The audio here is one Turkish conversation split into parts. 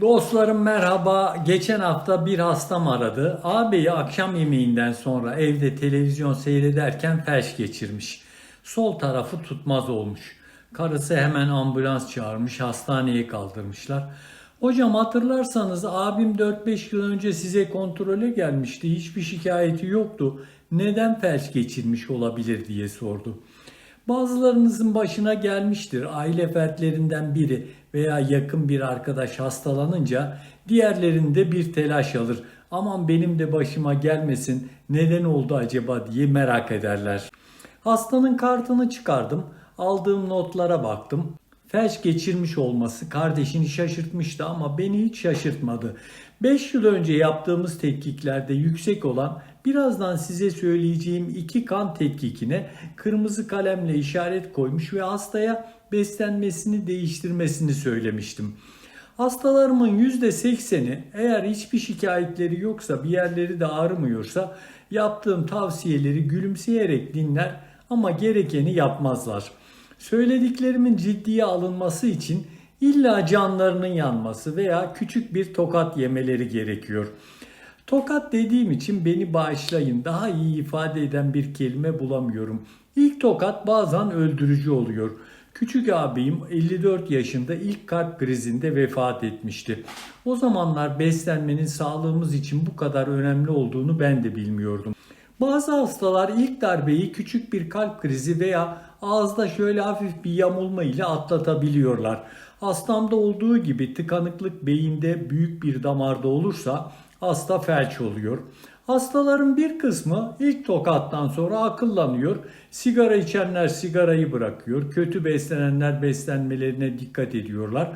Dostlarım merhaba. Geçen hafta bir hastam aradı. Ağabeyi akşam yemeğinden sonra evde televizyon seyrederken felç geçirmiş. Sol tarafı tutmaz olmuş. Karısı hemen ambulans çağırmış, hastaneye kaldırmışlar. Hocam hatırlarsanız abim 4-5 yıl önce size kontrole gelmişti. Hiçbir şikayeti yoktu. Neden felç geçirmiş olabilir diye sordu. Bazılarınızın başına gelmiştir. Aile fertlerinden biri veya yakın bir arkadaş hastalanınca diğerlerinde bir telaş alır. Aman benim de başıma gelmesin neden oldu acaba diye merak ederler. Hastanın kartını çıkardım. Aldığım notlara baktım. Felç geçirmiş olması kardeşini şaşırtmıştı ama beni hiç şaşırtmadı. 5 yıl önce yaptığımız tetkiklerde yüksek olan birazdan size söyleyeceğim iki kan tetkikine kırmızı kalemle işaret koymuş ve hastaya beslenmesini değiştirmesini söylemiştim. Hastalarımın %80'i eğer hiçbir şikayetleri yoksa bir yerleri de ağrımıyorsa yaptığım tavsiyeleri gülümseyerek dinler ama gerekeni yapmazlar. Söylediklerimin ciddiye alınması için illa canlarının yanması veya küçük bir tokat yemeleri gerekiyor. Tokat dediğim için beni bağışlayın. Daha iyi ifade eden bir kelime bulamıyorum. İlk tokat bazen öldürücü oluyor. Küçük abim 54 yaşında ilk kalp krizinde vefat etmişti. O zamanlar beslenmenin sağlığımız için bu kadar önemli olduğunu ben de bilmiyordum. Bazı hastalar ilk darbeyi küçük bir kalp krizi veya ağızda şöyle hafif bir yamulma ile atlatabiliyorlar. Hastamda olduğu gibi tıkanıklık beyinde büyük bir damarda olursa hasta felç oluyor. Hastaların bir kısmı ilk tokattan sonra akıllanıyor. Sigara içenler sigarayı bırakıyor. Kötü beslenenler beslenmelerine dikkat ediyorlar.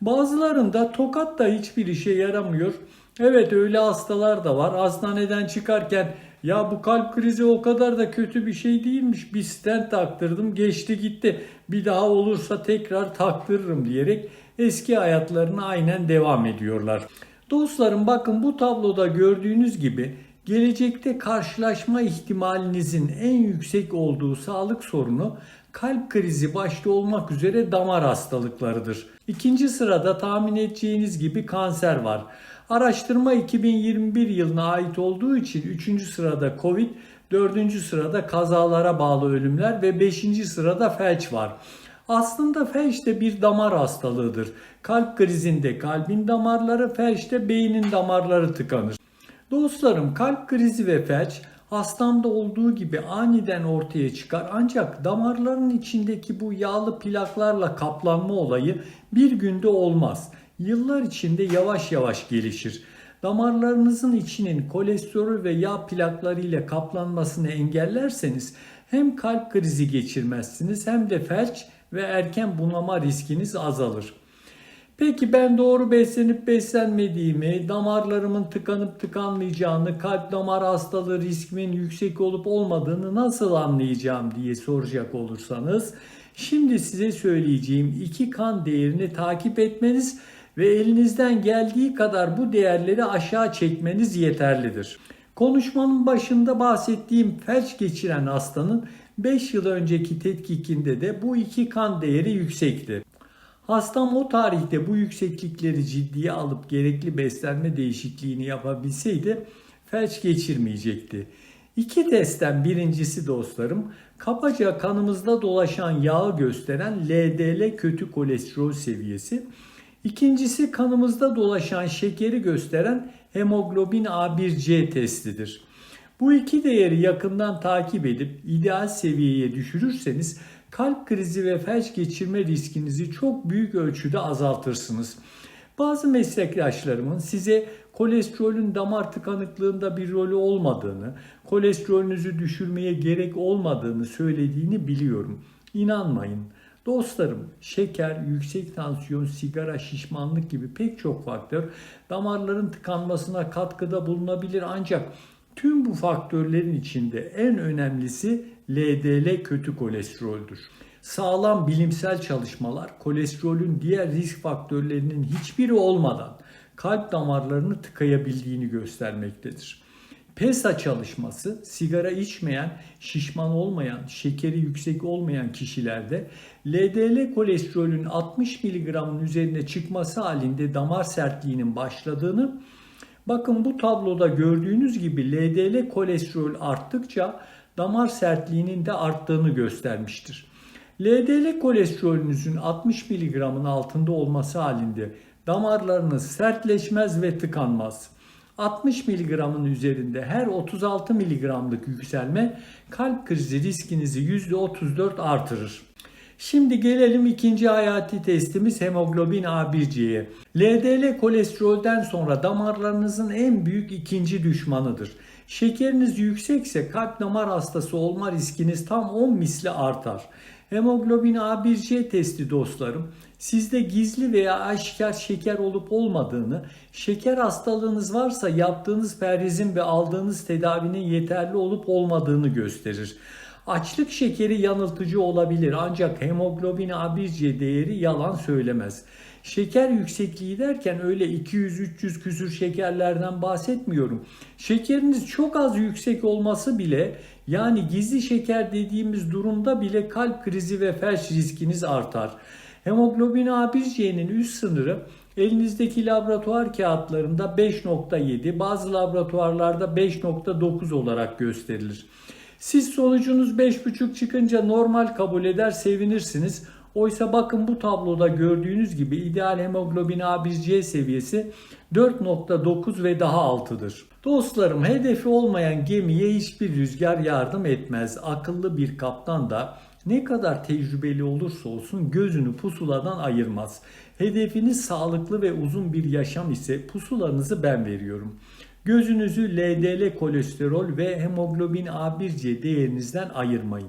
Bazılarında tokat da hiçbir işe yaramıyor. Evet öyle hastalar da var. Hastaneden çıkarken ya bu kalp krizi o kadar da kötü bir şey değilmiş. Bir stent taktırdım geçti gitti. Bir daha olursa tekrar taktırırım diyerek eski hayatlarına aynen devam ediyorlar. Dostlarım bakın bu tabloda gördüğünüz gibi gelecekte karşılaşma ihtimalinizin en yüksek olduğu sağlık sorunu kalp krizi başta olmak üzere damar hastalıklarıdır. İkinci sırada tahmin edeceğiniz gibi kanser var. Araştırma 2021 yılına ait olduğu için 3. sırada Covid, 4. sırada kazalara bağlı ölümler ve 5. sırada felç var. Aslında felç de bir damar hastalığıdır. Kalp krizinde kalbin damarları, felçte beynin damarları tıkanır. Dostlarım kalp krizi ve felç hastamda olduğu gibi aniden ortaya çıkar ancak damarların içindeki bu yağlı plaklarla kaplanma olayı bir günde olmaz. Yıllar içinde yavaş yavaş gelişir. Damarlarınızın içinin kolesterol ve yağ plakları ile kaplanmasını engellerseniz hem kalp krizi geçirmezsiniz hem de felç ve erken bunama riskiniz azalır. Peki ben doğru beslenip beslenmediğimi, damarlarımın tıkanıp tıkanmayacağını, kalp damar hastalığı riskimin yüksek olup olmadığını nasıl anlayacağım diye soracak olursanız, şimdi size söyleyeceğim iki kan değerini takip etmeniz ve elinizden geldiği kadar bu değerleri aşağı çekmeniz yeterlidir. Konuşmanın başında bahsettiğim felç geçiren hastanın 5 yıl önceki tetkikinde de bu iki kan değeri yüksekti. Hastam o tarihte bu yükseklikleri ciddiye alıp gerekli beslenme değişikliğini yapabilseydi felç geçirmeyecekti. İki testten birincisi dostlarım kabaca kanımızda dolaşan yağı gösteren LDL kötü kolesterol seviyesi. İkincisi kanımızda dolaşan şekeri gösteren hemoglobin A1C testidir. Bu iki değeri yakından takip edip ideal seviyeye düşürürseniz kalp krizi ve felç geçirme riskinizi çok büyük ölçüde azaltırsınız. Bazı meslektaşlarımın size kolesterolün damar tıkanıklığında bir rolü olmadığını, kolesterolünüzü düşürmeye gerek olmadığını söylediğini biliyorum. İnanmayın. Dostlarım, şeker, yüksek tansiyon, sigara, şişmanlık gibi pek çok faktör damarların tıkanmasına katkıda bulunabilir ancak tüm bu faktörlerin içinde en önemlisi LDL kötü kolesteroldür. Sağlam bilimsel çalışmalar kolesterolün diğer risk faktörlerinin hiçbiri olmadan kalp damarlarını tıkayabildiğini göstermektedir. PESA çalışması sigara içmeyen, şişman olmayan, şekeri yüksek olmayan kişilerde LDL kolesterolün 60 mg'ın üzerine çıkması halinde damar sertliğinin başladığını Bakın bu tabloda gördüğünüz gibi LDL kolesterol arttıkça damar sertliğinin de arttığını göstermiştir. LDL kolesterolünüzün 60 mg'ın altında olması halinde damarlarınız sertleşmez ve tıkanmaz. 60 mg'ın üzerinde her 36 mg'lık yükselme kalp krizi riskinizi %34 artırır. Şimdi gelelim ikinci hayati testimiz hemoglobin A1C'ye. LDL kolesterolden sonra damarlarınızın en büyük ikinci düşmanıdır. Şekeriniz yüksekse kalp damar hastası olma riskiniz tam 10 misli artar. Hemoglobin A1C testi dostlarım sizde gizli veya aşikar şeker olup olmadığını, şeker hastalığınız varsa yaptığınız perhizin ve aldığınız tedavinin yeterli olup olmadığını gösterir. Açlık şekeri yanıltıcı olabilir ancak hemoglobin A1C değeri yalan söylemez. Şeker yüksekliği derken öyle 200-300 küsür şekerlerden bahsetmiyorum. Şekeriniz çok az yüksek olması bile yani gizli şeker dediğimiz durumda bile kalp krizi ve felç riskiniz artar. Hemoglobin A1C'nin üst sınırı elinizdeki laboratuvar kağıtlarında 5.7 bazı laboratuvarlarda 5.9 olarak gösterilir. Siz sonucunuz 5.5 çıkınca normal kabul eder sevinirsiniz. Oysa bakın bu tabloda gördüğünüz gibi ideal hemoglobin A1C seviyesi 4.9 ve daha altıdır. Dostlarım hedefi olmayan gemiye hiçbir rüzgar yardım etmez. Akıllı bir kaptan da ne kadar tecrübeli olursa olsun gözünü pusuladan ayırmaz. Hedefiniz sağlıklı ve uzun bir yaşam ise pusulanızı ben veriyorum. Gözünüzü LDL kolesterol ve hemoglobin A1C değerinizden ayırmayın.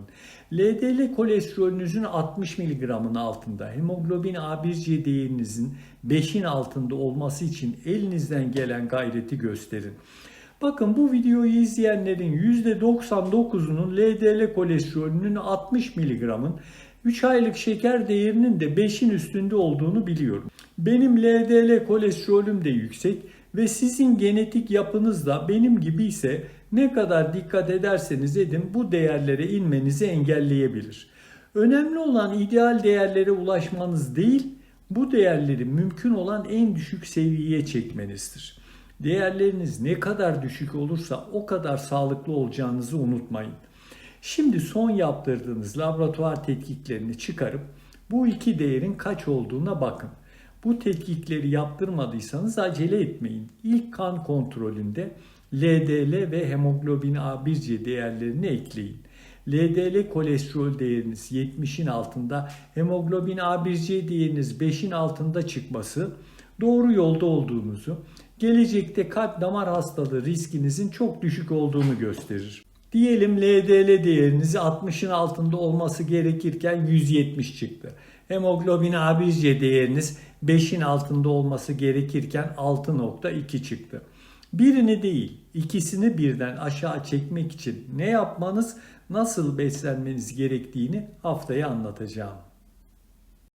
LDL kolesterolünüzün 60 mg'ın altında, hemoglobin A1C değerinizin 5'in altında olması için elinizden gelen gayreti gösterin. Bakın bu videoyu izleyenlerin %99'unun LDL kolesterolünün 60 mg'ın 3 aylık şeker değerinin de 5'in üstünde olduğunu biliyorum. Benim LDL kolesterolüm de yüksek ve sizin genetik yapınız da benim gibi ise ne kadar dikkat ederseniz edin bu değerlere inmenizi engelleyebilir. Önemli olan ideal değerlere ulaşmanız değil, bu değerleri mümkün olan en düşük seviyeye çekmenizdir. Değerleriniz ne kadar düşük olursa o kadar sağlıklı olacağınızı unutmayın. Şimdi son yaptırdığınız laboratuvar tetkiklerini çıkarıp bu iki değerin kaç olduğuna bakın. Bu tetkikleri yaptırmadıysanız acele etmeyin. İlk kan kontrolünde LDL ve hemoglobin A1C değerlerini ekleyin. LDL kolesterol değeriniz 70'in altında, hemoglobin A1C değeriniz 5'in altında çıkması doğru yolda olduğunuzu, gelecekte kalp damar hastalığı riskinizin çok düşük olduğunu gösterir. Diyelim LDL değeriniz 60'ın altında olması gerekirken 170 çıktı. Hemoglobin A1C değeriniz 5'in altında olması gerekirken 6.2 çıktı. Birini değil, ikisini birden aşağı çekmek için ne yapmanız, nasıl beslenmeniz gerektiğini haftaya anlatacağım.